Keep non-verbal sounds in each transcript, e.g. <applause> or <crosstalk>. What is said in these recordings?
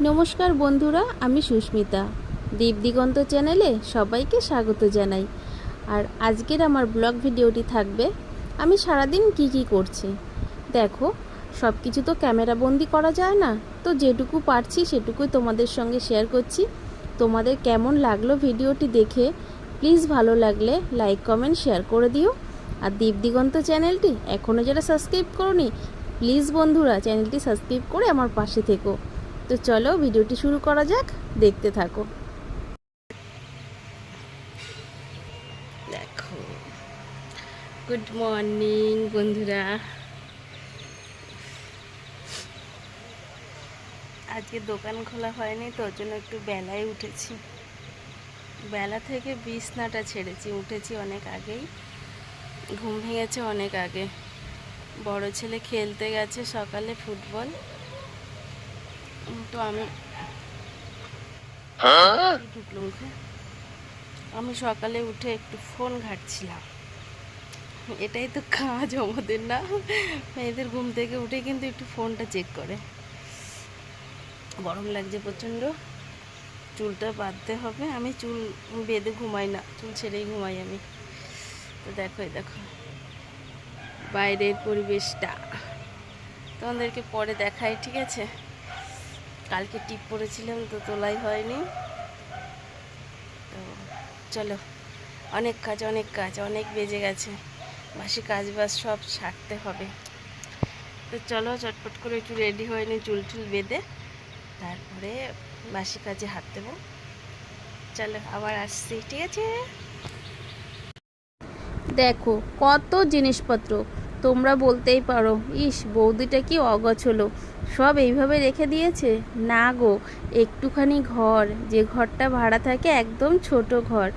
নমস্কার বন্ধুরা, আমি সুস্মিতা। দীপ দিগন্ত চ্যানেলে সবাইকে স্বাগত জানাই। আর আজকের আমার ব্লগ ভিডিওটি থাকবে, আমি সারাদিন কি কি করছি। দেখো সব কিছু তো ক্যামেরা বন্দি করা যায় না, তো যেটুকু পারছি সেটুকুই তোমাদের সঙ্গে শেয়ার করছি। তোমাদের কেমন লাগল ভিডিওটি দেখে, প্লিজ ভালো লাগলে লাইক, কমেন্ট, শেয়ার করে দিও। আর দীপ দিগন্ত চ্যানেলটি এখনও যারা সাবস্ক্রাইব করনি, প্লিজ বন্ধুরা, চ্যানেলটি সাবস্ক্রাইব করে আমার পাশে থেকো। তো চলো ভিডিওটি শুরু করা যাক, দেখতে থাকো। দেখো গুড মর্নিং বন্ধুরা। আজকে দোকান খোলা হয়নি, তো ওর জন্য একটু বেলায় উঠেছি। বেলা থেকে বিছনাটা ছেড়েছি, উঠেছি অনেক আগেই। ঘুম ভেঙেছে অনেক আগে। বড় ছেলে খেলতে গেছে সকালে ফুটবল। আমি ঢুকলো মুখে আমি সকালে উঠে একটু ফোন ঘাটছিলাম। এটাই তো কাজ আমাদের না। মেয়েদের ঘুম থেকে উঠে কিন্তু একটু ফোনটা চেক করে। গরম লাগছে প্রচণ্ড। চুলটা বাঁধতে হবে। আমি চুল বেঁধে ঘুমাই না। চুল ছেড়েই ঘুমাই আমি। তো দেখো দেখো। বাইরের পরিবেশটা। তোমাদেরকে পরে দেখাই ঠিক আছে? কালকে টিপ পরেছিলাম তো তোলাই হয়নি। তো চলো, অনেক কাজ অনেক কাজ, অনেক বেজে গেছে। বাসি কাজ বাজ সব সারতে হবে। তো চলো, চটপট করে একটু রেডি হয়ে নি, চুল চুল বেঁধে, তারপরে বাসি কাজে হাত দেবো। চলো, আবার আসছি, ঠিক আছে? দেখো, কত জিনিসপত্র, তোমরা বলতেই পারো। ইস, বৌদিটা কি অগছলো। সব এইভাবে রেখে দিয়েছে? না গো, একটুখানি ঘর। যে ঘরটা ভাড়া থাকে একদম ছোট ঘর।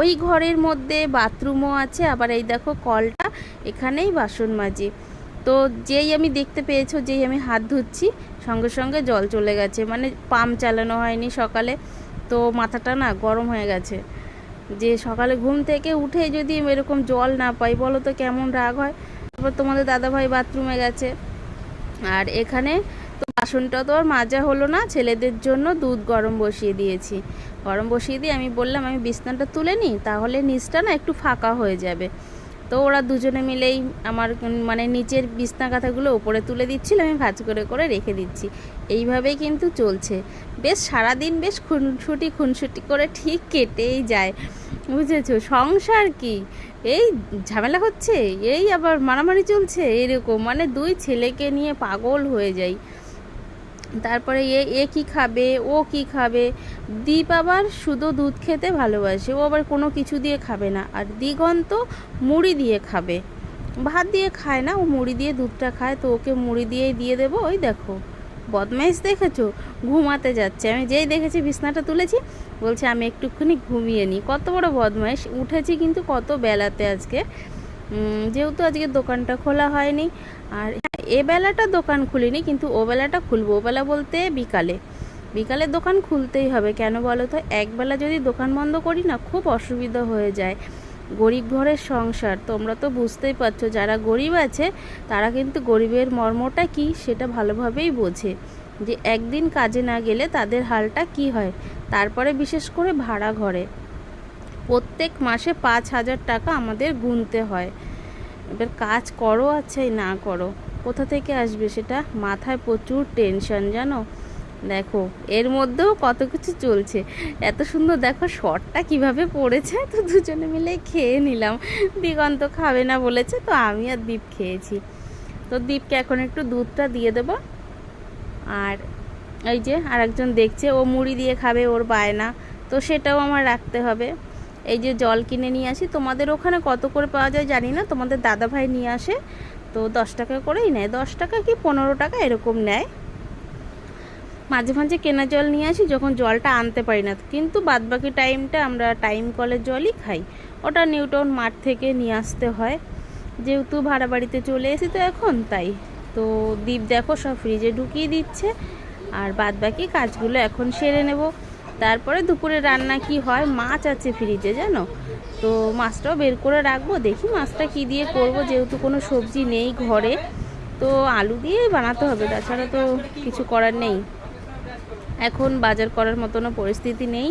ওই ঘরের মধ্যে বাথরুমও আছে, আবার এই দেখো কলটা এখানেই বাসন মাজি। তো যেই আমি দেখতে পেয়েছ, যেই আমি হাত ধুচ্ছি, সঙ্গে সঙ্গে জল চলে গেছে। মানে পাম্প চালানো হয়নি সকালে, তো মাথাটা না গরম হয়ে গেছে। যে সকালে ঘুম থেকে উঠে যদি এরকম জল না পাই, বলো তো কেমন রাগ হয়? তারপর তোমাদের দাদাভাই বাথরুমে গেছে। আর এখানে তো বাসনটা তো আর মাজা হলো না, ছেলেদের জন্য দুধ গরম বসিয়ে দিয়েছি। গরম বসিয়ে দিয়ে আমি বললাম, আমি বিছনাটা তুলে নিই, তাহলে নিচটা না একটু ফাঁকা হয়ে যাবে। তো ওরা দুজনে মিলেই আমার মানে নিচের বিছনা কাঁথাগুলো ওপরে তুলে দিচ্ছিল, আমি ভাজ করে করে রেখে দিচ্ছি। এইভাবেই কিন্তু চলছে। বেশ সারাদিন বেশ খুনসুটি খুনসুটি করে ঠিক কেটেই যায়। বুঝেছ? সংসার কি? এই ঝামেলা হচ্ছে, এই আবার মারামারি চলছে, এরকম। মানে দুই ছেলেকে নিয়ে পাগল হয়ে যাই। তারপরে এ এ কি খাবে, ও কি খাবে? দীপ আবার শুধু দুধ খেতে ভালোবাসে, ও আবার কোনো কিছু দিয়ে খাবে না। আর দিগন্ত মুড়ি দিয়ে খাবে। ভাত দিয়ে খায় না, ও মুড়ি দিয়ে দুধটা খায়, তো ওকে মুড়ি দিয়েই দিয়ে দেবো, ওই দেখো। বদমাইশ দেখেছ? ঘুমাতে যাচ্ছে। আমি যেই দেখেছি, বিছনাটা তুলেছি, বলছে, আমি একটুখানি ঘুমিয়ে নিই। কত বড় বদমাইশ। উঠেছি কিন্তু কত বেলাতে আজকে। যেহেতু আজকে দোকানটা খোলা হয়নি, আর এ বেলাটা দোকান খুলিনি, কিন্তু ও বেলাটা খুলবো। ও বেলা বলতে বিকালে। বিকালে দোকান খুলতেই হবে। কেন বলো তো? একবেলা যদি দোকান বন্ধ করি না, খুব অসুবিধা হয়ে যায়। গরিব ঘরের সংসার। তোমরা তো বুঝতেই পারছ, যারা গরিব আছে, তারা কিন্তু গরিবের মর্মটা কি সেটা ভালোভাবেই বোঝে। যে একদিন কাজে না গেলে তাদের হালটা কি হয়? তারপরে বিশেষ করে ভাড়া ঘরে। প্রত্যেক মাসে পাঁচ হাজার টাকা আমাদের গুনতে হয়। এবার কাজ করো আছে না করো। কোথা থেকে আসবে সেটা? মাথায় প্রচুর টেনশন জানো? দেখো, এর মধ্যেও কত কিছু চলছে। এত সুন্দর দেখো শর্টটা কীভাবে পড়েছে, তো দুজনে মিলে খেয়ে নিলাম। দিগন্ত খাবে না বলেছে, তো আমি আর দীপ খেয়েছি। তো দীপকে এখন একটু দুধটা দিয়ে দেবো। আর এই যে আরেকজন দেখছে, ও মুড়ি দিয়ে খাবে, ওর বায়না। তো সেটাও আমার রাখতে হবে। এই যে জল কিনে নিয়ে আসি, তোমাদের ওখানে কত করে পাওয়া যায় জানি না, তোমাদের দাদা ভাই নিয়ে আসে। তো দশ টাকা করেই নেয়। দশ টাকা কি পনেরো টাকা এরকম নেয়। মাঝে মাঝে কেনা জল নিয়ে আসি, যখন জলটা আনতে পারি না। কিন্তু বাদবাকি টাইমটা আমরা টাইম কলের জলই খাই। ওটা নিউটন মাঠ থেকে নিয়ে আসতে হয়। যেহেতু ভাড়া বাড়িতে চলে এসি তো এখন তাই। তো দ্বীপ দেখো সব ফ্রিজে ঢুকিয়ে দিচ্ছে। আর বাদবাকি কাজগুলো এখন সেরে নেব। তারপরে দুপুরে রান্না কি হয়? মাছ আছে ফ্রিজে জানো? তো মাছটাও বের করে রাখব। দেখি মাছটা কি দিয়ে করব। যেহেতু কোনো সবজি নেই ঘরে, তো আলু দিয়েই বানাতে হবে। তাছাড়া তো কিছু করার নেই। এখন বাজার করার মতনও পরিস্থিতি নেই।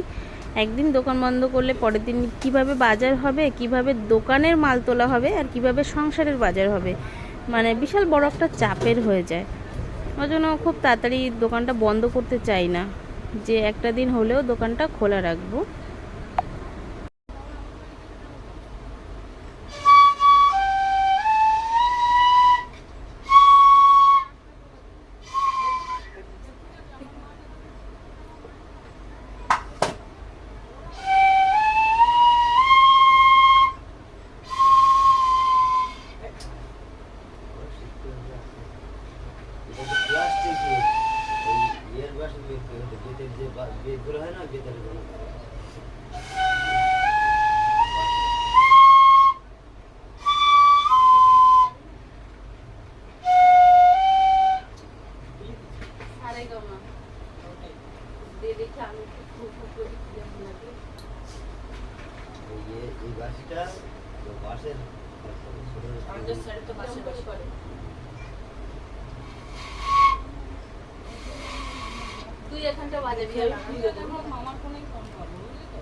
একদিন দোকান বন্ধ করলে পরের দিন কীভাবে বাজার হবে, কীভাবে দোকানের মাল তোলা হবে আর কীভাবে সংসারের বাজার হবে মানে বিশাল বড় একটা চাপের হয়ে যায়। ওই জন্য খুব তাড়াতাড়ি দোকানটা বন্ধ করতে চাই না। যে একটা দিন হলেও দোকানটা খোলা রাখব। বাসিটা তো তুই এখানটা বাজাবি মামার ফোনে ফোন করব বুঝলি তো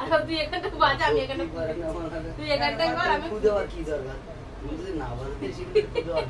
আর তুই এখানটা বাজা আমি এখানটা তুই এখানটায় কর, আমি- খুদে আর কি দরকার তুমি যদি না বাজাতে শিখলে খুদে আর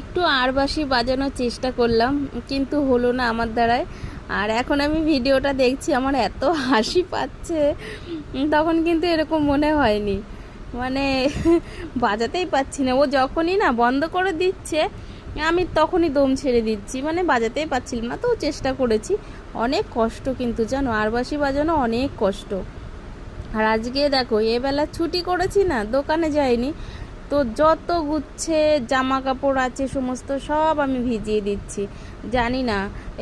একটু আরবাসি বাজানোর চেষ্টা করলাম, কিন্তু হলো না আমার দ্বারায়। আর এখন আমি ভিডিওটা দেখছি, আমার এত হাসি পাচ্ছে, তখন কিন্তু এরকম মনে হয়নি। মানে <laughs> বাজাতেই পাচ্ছি না। ও যখনই না বন্ধ করে দিচ্ছে, আমি তখনই দম ছেড়ে দিচ্ছি। মানে বাজাতেই পাচ্ছিলাম না, তো চেষ্টা করেছি। অনেক কষ্ট কিন্তু জানো আরবাসি বাজানো অনেক কষ্ট। আর আজকে দেখো, এবেলা ছুটি করেছি না, দোকানে যাইনি। তো যত গুচ্ছে জামা কাপড় আছে, সমস্ত সব আমি ভিজিয়ে দিচ্ছি। জানি না,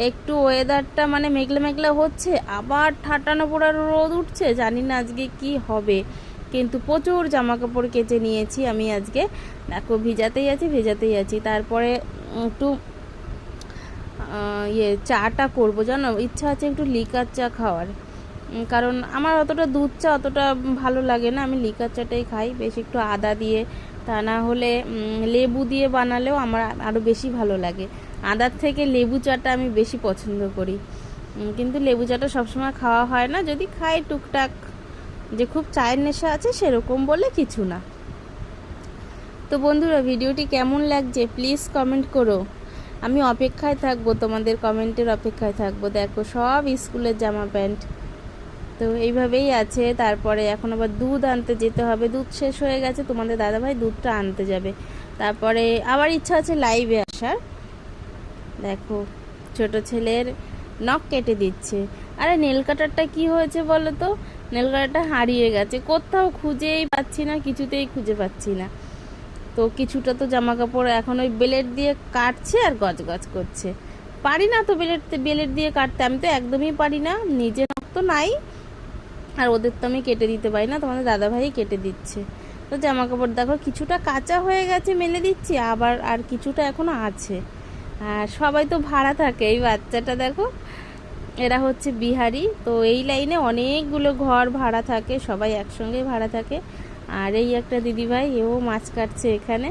একটু ওয়েদারটা মানে মেঘলা মেঘলা হচ্ছে, আবার ঠাটানো পোড়ার রোদ উঠছে, জানি না আজকে কি হবে। কিন্তু প্রচুর জামা কাপড় কেচে নিয়েছি আমি আজকে। দেখো, ভিজাতেই আছি, ভেজাতেই আছি। তারপরে একটু ইয়ে চাটা করব, জানো? ইচ্ছা আছে একটু লিকার চা খাওয়ার। কারণ আমার অতটা দুধ চা অতটা ভালো লাগে না। আমি লিকার চাটাই খাই, বেশ একটু আদা দিয়ে তা না হলে লেবু দিয়ে বানালেও আমার আরও বেশি ভালো লাগে। আদার থেকে লেবু চাটা আমি বেশি পছন্দ করি। কিন্তু লেবু চাটা সবসময় খাওয়া হয় না। যদি খাই টুকটাক, যে খুব চায়ের নেশা আছে সেরকম বলে কিছু না। তো বন্ধুরা, ভিডিওটি কেমন লাগছে প্লিজ কমেন্ট করো। আমি অপেক্ষায় থাকব, তোমাদের কমেন্টের অপেক্ষায় থাকব। দেখো সব স্কুলের জামা প্যান্ট। তো এইভাবেই আছে। তারপরে এখন আবার দুধ আনতে যেতে হবে। দুধ শেষ হয়ে গেছে, তোমাদের দাদাভাই দুধটা আনতে যাবে। তারপরে আবার ইচ্ছা আছে লাইভে আসার। দেখো, ছোট ছেলের নখ কেটে দিচ্ছে। আরে, নেল কাটারটা কি হয়েছে বলো তো? নেল কাটারটা হারিয়ে গেছে। কোথাও খুঁজেই পাচ্ছি না, কিছুতেই খুঁজে পাচ্ছি না। তো কিছুটা তো জামা কাপড় এখন ওই বেলেট দিয়ে কাটছে আর গজ গজ করছে। পারি না তো বেলেট বেলেট দিয়ে কাটতে। আমি তো একদমই পারি না। নিজে নখ তো নাই। আর ওদের তো আমি কেটে দিতে পারি না, তোমাদের দাদাভাই কেটে দিচ্ছে। তো জামা কাপড় দেখো, কিছুটা কাঁচা হয়ে গেছে, মেলে দিচ্ছি, আবার আর কিছুটা এখনও আছে। আর সবাই তো ভাড়া থাকে, এই বাচ্চাটা দেখো, এরা হচ্ছে বিহারি। তো এই লাইনে অনেকগুলো ঘর ভাড়া থাকে, সবাই একসঙ্গে ভাড়া থাকে। আর এই একটা দিদিভাই, এও মাছ কাটছে এখানে।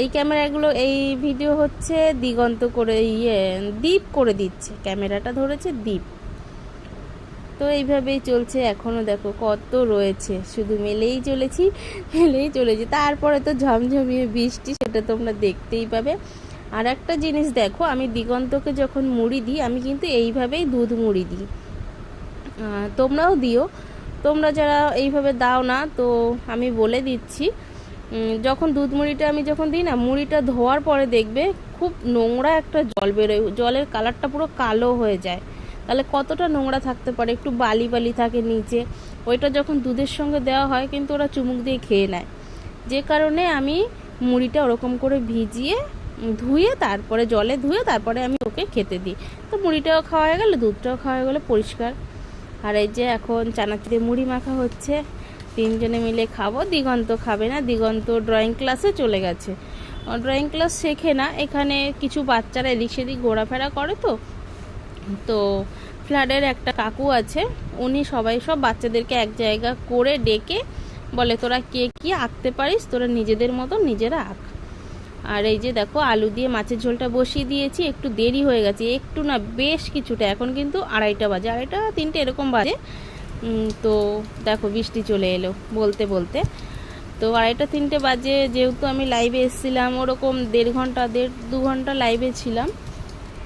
এই ক্যামেরাগুলো, এই ভিডিও হচ্ছে দিগন্ত করে ইয়ে দ্বীপ করে দিচ্ছে। ক্যামেরাটা ধরেছে দ্বীপ তো এইভাবেই চলছে এখনও দেখো কত রয়েছে। শুধু মেলেই চলেছি মেলেই চলেছি। তারপরে তো ঝমঝমিয়ে বৃষ্টি, সেটা তোমরা দেখতেই পাবে। আর একটা জিনিস দেখো, আমি দিগন্তকে যখন মুড়ি দিই, আমি কিন্তু এইভাবেই দুধ মুড়ি দিই। তোমরাও দিও। তোমরা যারা এইভাবে দাও না, তো আমি বলে দিচ্ছি যখন দুধ মুড়িটা আমি যখন দিই না, মুড়িটা ধোয়ার পরে দেখবে খুব নোংরা একটা জল বেরোয়। জলের কালারটা পুরো কালো হয়ে যায়। তাহলে কতটা নোংরা থাকতে পারে? একটু বালি বালি থাকে নিচে। ওইটা যখন দুধের সঙ্গে দেওয়া হয়, কিন্তু ওরা চুমুক দিয়ে খেয়ে নেয়। যে কারণে আমি মুড়িটা ওরকম করে ভিজিয়ে ধুয়ে, তারপরে জলে ধুয়ে, তারপরে আমি ওকে খেতে দিই। তো মুড়িটাও খাওয়া হয়ে গেলো, দুধটাও খাওয়া হয়ে গেলো পরিষ্কার। আর এই যে এখন চানাচুর মুড়ি মাখা হচ্ছে, তিনজনে মিলে খাব। দিগন্ত খাবে না, দিগন্ত ড্রয়িং ক্লাসে চলে গেছে। ড্রয়িং ক্লাস শেখে না। এখানে কিছু বাচ্চারা এদিক সেদিক ঘোরাফেরা করে তো তো ফ্ল্যাটের একটা কাকু আছে, উনি সবাই সব বাচ্চাদেরকে এক জায়গা করে ডেকে বলে, তোরা কে কি আঁকতে পারিস? তোরা নিজেদের মতো নিজেরা আঁক। আর এই যে দেখো, আলু দিয়ে মাছের ঝোলটা বসিয়ে দিয়েছি, একটু দেরি হয়ে গেছে, একটু না, বেশ কিছুটা, এখন কিন্তু আড়াইটা বাজে, আড়াইটা, তিনটে এরকম বাজে। তো দেখো, বৃষ্টি চলে এলো, বলতে বলতে। তো আড়াইটা, তিনটে বাজে, যেহেতু আমি লাইভে এসেছিলাম, ওরকম দেড় ঘণ্টা, দেড় দু ঘণ্টা লাইভে ছিলাম।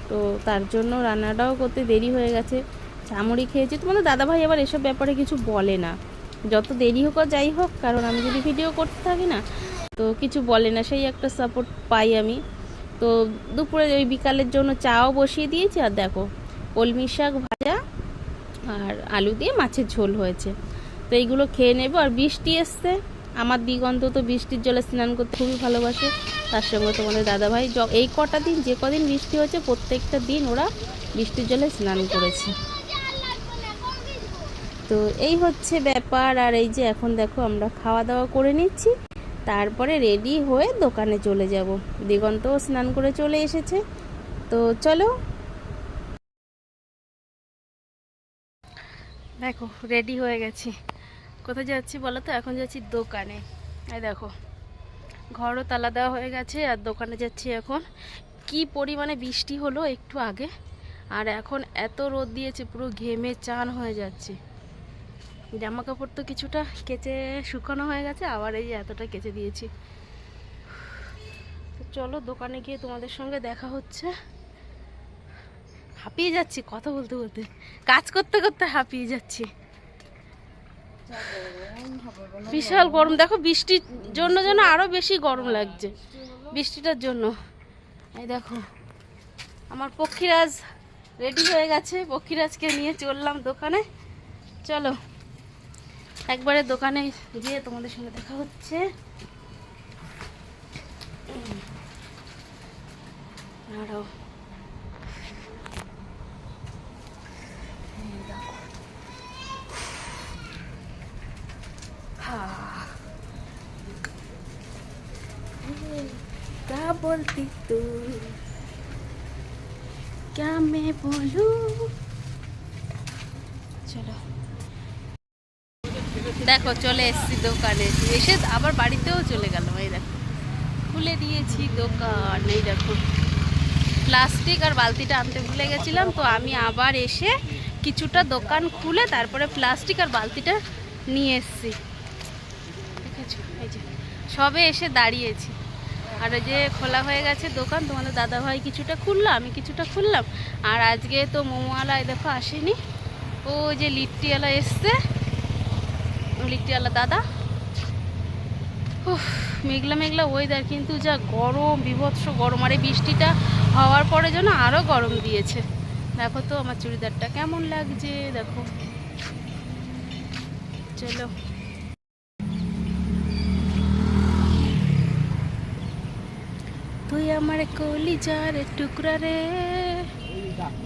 তো তার জন্য রান্নাটাও করতে দেরি হয়ে গেছে। চামড়ি খেয়েছি। তোমাদের দাদাভাই আবার এসব ব্যাপারে কিছু বলে না। যত দেরি হোক আর যাই হোক, কারণ আমি যদি ভিডিও করতে থাকি না, তো কিছু বলে না। সেই একটা সাপোর্ট পাই আমি। তো দুপুরে ওই বিকালের জন্য চাও বসিয়ে দিয়েছি। আর দেখো, কলমি শাক ভাজা আর আলু দিয়ে মাছের ঝোল হয়েছে। তো এইগুলো খেয়ে নেব। আর বৃষ্টি এসছে। আমার দিগন্ত তো বৃষ্টির জলে স্নান করতে খুবই ভালোবাসে। তার সঙ্গে তোমাদের দাদাভাই এই কটা দিন, যে কদিন বৃষ্টি হয়েছে, প্রত্যেকটা দিন ওরা বৃষ্টির জলে স্নান করেছে। তো এই হচ্ছে ব্যাপার, আর এই যে এখন দেখো আমরা খাওয়া দাওয়া করে নিচ্ছি। তারপরে রেডি হয়ে দোকানে চলে যাব। দিগন্তও স্নান করে চলে এসেছে। তো চলো। দেখো, রেডি হয়ে গেছি। কোথায় যাচ্ছি বলো তো? এখন যাচ্ছি দোকানে। এই দেখো, ঘরও তালা দেওয়া হয়ে গেছে আর দোকানে যাচ্ছি এখন। কি পরিমাণে বৃষ্টি হলো একটু আগে, আর এখন এত রোদ দিয়েছে, পুরো ঘেমে চান হয়ে যাচ্ছে। জামা কাপড় তো কিছুটা কেচে শুকানো হয়ে গেছে, আবার এই যে এতটা কেচে দিয়েছি। তো চলো দোকানে গিয়ে তোমাদের সঙ্গে দেখা হচ্ছে। হাঁপিয়ে যাচ্ছি, কথা বলতে বলতে। কাজ করতে করতে হাঁপিয়ে যাচ্ছি। বিশাল গরম। দেখো বৃষ্টির জন্য যেন আরও বেশি গরম লাগছে। বৃষ্টিটার জন্য। এই দেখো, আমার পক্ষীরাজ রেডি হয়ে গেছে। পক্ষীরাজকে নিয়ে চললাম দোকানে। চলো, একবারে দোকানে গিয়ে তোমাদের সঙ্গে দেখা হচ্ছে। দাঁড়াও এই দেখো। हाँ क्या बोलती तू क्या मैं बोलूं চলো দেখো চলে এসেছি দোকানে এসে আবার বাড়িতেও চলে গেল এই দেখো খুলে দিয়েছি দোকান এই দেখো প্লাস্টিক আর বালতিটা আনতে ভুলে গেছিলাম তো আমি আবার এসে কিছুটা দোকান খুলে তারপরে প্লাস্টিক আর বালতিটা নিয়ে এসেছি দেখেছো এই যে সবে এসে দাঁড়িয়েছি আর যে খোলা হয়ে গেছে দোকান, তোমাদের দাদাভাই কিছুটা খুললো, আমি কিছুটা খুললাম। আর আজকে তো মোমোয়ালা দেখো, আসেনি। ও যে লিট্টিওয়ালা এসছে। লিট্টিওয়ালা দাদা। মেঘলা মেঘলা ওয়েদার কিন্তু যা গরম, বিভৎস গরম। আর এই বৃষ্টিটা হওয়ার পরে যেন আরও গরম দিয়েছে। দেখো তো আমার চুড়িদারটা কেমন লাগছে, দেখো। চলো তুই আমার কলিজার টুকরা রে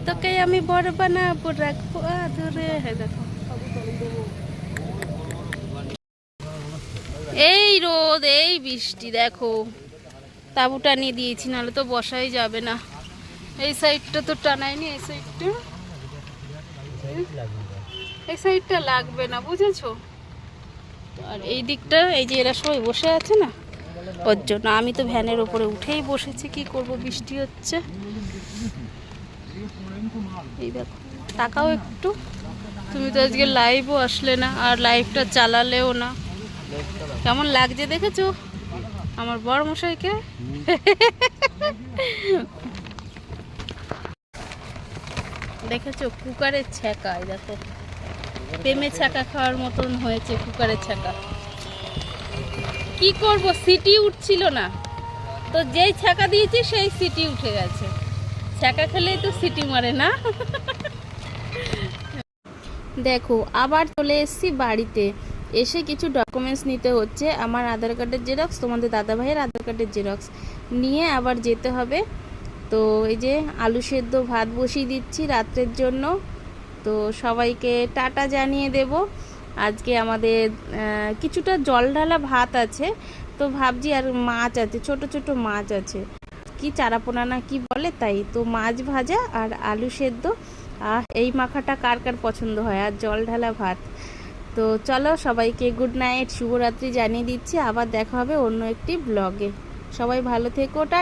তোকে আমি বড় বানাবো, রাখব আদরে। হ্যাঁ দেখো। এই রোদ, এই বৃষ্টি, দেখো। তাঁবুটা নিয়ে দিয়েছি, নাহলে তো বসাই যাবে না। এই সাইডটা তো টানায়নি এই সাইডটা। এই সাইডটা লাগবে না, বুঝেছ? আর এই দিকটা, এই যে এরা সবাই বসে আছে না? ওর জন্য আমি তো ভ্যানের ওপরে উঠেই বসেছি, কি করব, বৃষ্টি হচ্ছে। এই দেখো, তাকাও একটু। তুমি তো আজকে লাইভও আসলে না, আর লাইভটা চালালেও না। কেমন লাগছে দেখেছ? আমার বড় মশাইকে দেখেছ, কুকারের ছ্যাঁকা দেখো। প্রেমে ছ্যাঁকা খাওয়ার মতন হয়েছে, কুকারের ছ্যাঁকা। কি করব? সিটি উঠছিল না। তো যেই ছ্যাঁকা দিয়েছি, সেই সিটি উঠে গেছে। ছ্যাঁকা খেলেই তো সিটি মারে না? দেখো, আবার চলে এসেছি বাড়িতে। এসে কিছু ডকুমেন্টস নিতে হচ্ছে। আমার আধার কার্ডের জেরক্স তোমাদের দাদা ভাইয়ের আধার কার্ডের জেরক্স নিয়ে আবার যেতে হবে। তো এই যে আলু সেদ্ধ ভাত বসিয়ে দিচ্ছি রাত্রের জন্য। তো সবাইকে টাটা জানিয়ে দেব। আজকে আমাদের কিছুটা জল ঢালা ভাত আছে। তো ভাবছি আর মাছ আছে, ছোট ছোট মাছ আছে। কি চারাপোনা না কি বলে তাই? তো মাছ ভাজা আর আলু সেদ্ধ। আহ, এই মাখাটা কার কার পছন্দ হয়? আর জল ঢালা ভাত। তো চলো সবাইকে গুড নাইট শুভরাত্রি জানিয়ে দিচ্ছি। আবার দেখা হবে অন্য একটি ব্লগে সবাই ভালো থেকো টা